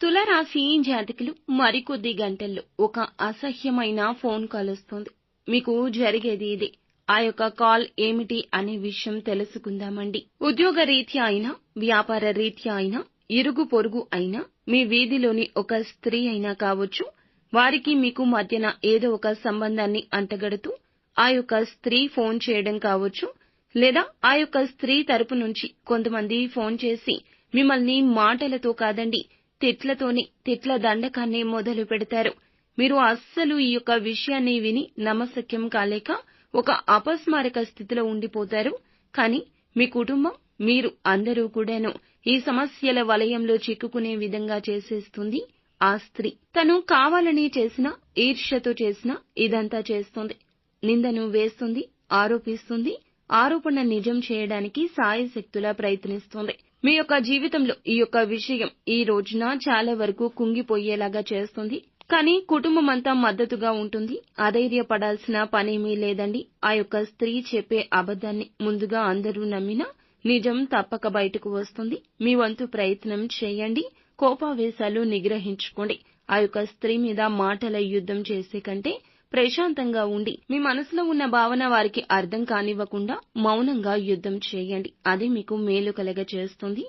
తులారాశి జాతకులు మరికొద్ది గంటల్లో ఒక అసహ్యమైన ఫోన్ కాల్ వస్తుంది. మీకు జరిగేది ఇదే. ఆ యొక్క కాల్ ఏమిటి అనే విషయం తెలుసుకుందామండి. ఉద్యోగ రీత్యా అయినా వ్యాపార రీత్యా అయినా ఇరుగు పొరుగు అయినా మీ వీధిలోని ఒక స్త్రీ అయినా కావచ్చు వారికి మీకు మధ్యన ఏదో ఒక సంబంధాన్ని అంటగడుతూ ఆ యొక్క స్త్రీ ఫోన్ చేయడం కావచ్చు లేదా ఆ యొక్క స్త్రీ తరపు నుంచి కొంతమంది ఫోన్ చేసి మిమ్మల్ని మాటలతో కాదండి తిట్లతోనే తిట్ల దండకాన్ని మొదలు పెడతారు. మీరు అస్సలు ఈ యొక్క విషయాన్ని విని నమసక్యం కాలేక ఒక అపస్మారక స్థితిలో ఉండిపోతారు. కానీ మీ కుటుంబం మీరు అందరూ కూడాను ఈ సమస్యల వలయంలో చిక్కుకునే విధంగా చేసేస్తుంది. ఆ స్త్రీ తను కావాలని చేసిన ఈర్ష్యతో చేసిన ఇదంతా చేస్తుంది. నిందను వేస్తుంది ఆరోపిస్తుంది. ఆరోపణ నిజం చేయడానికి సాయశక్తులా ప్రయత్నిస్తుంది. మీ యొక్క జీవితంలో ఈ యొక్క విషయం ఈ రోజున చాలా వరకు కుంగిపోయేలాగా చేస్తుంది. కానీ కుటుంబం అంతా మద్దతుగా ఉంటుంది. అధైర్యపడాల్సిన పనేమీ లేదండి. ఆ యొక్క స్త్రీ చెప్పే అబద్ధాన్ని ముందుగా అందరూ నమ్మినా నిజం తప్పక బయటకు వస్తుంది. మీ వంతు ప్రయత్నం చేయండి. కోపావేశాలు నిగ్రహించుకోండి. ఆ యొక్క స్త్రీ మీద మాటల యుద్ధం చేసే కంటే ప్రశాంతంగా ఉండి మీ మనసులో ఉన్న భావన వారికి అర్థం కానివ్వకుండా మౌనంగా యుద్ధం చేయండి. అది మీకు మేలు కలగ చేస్తుంది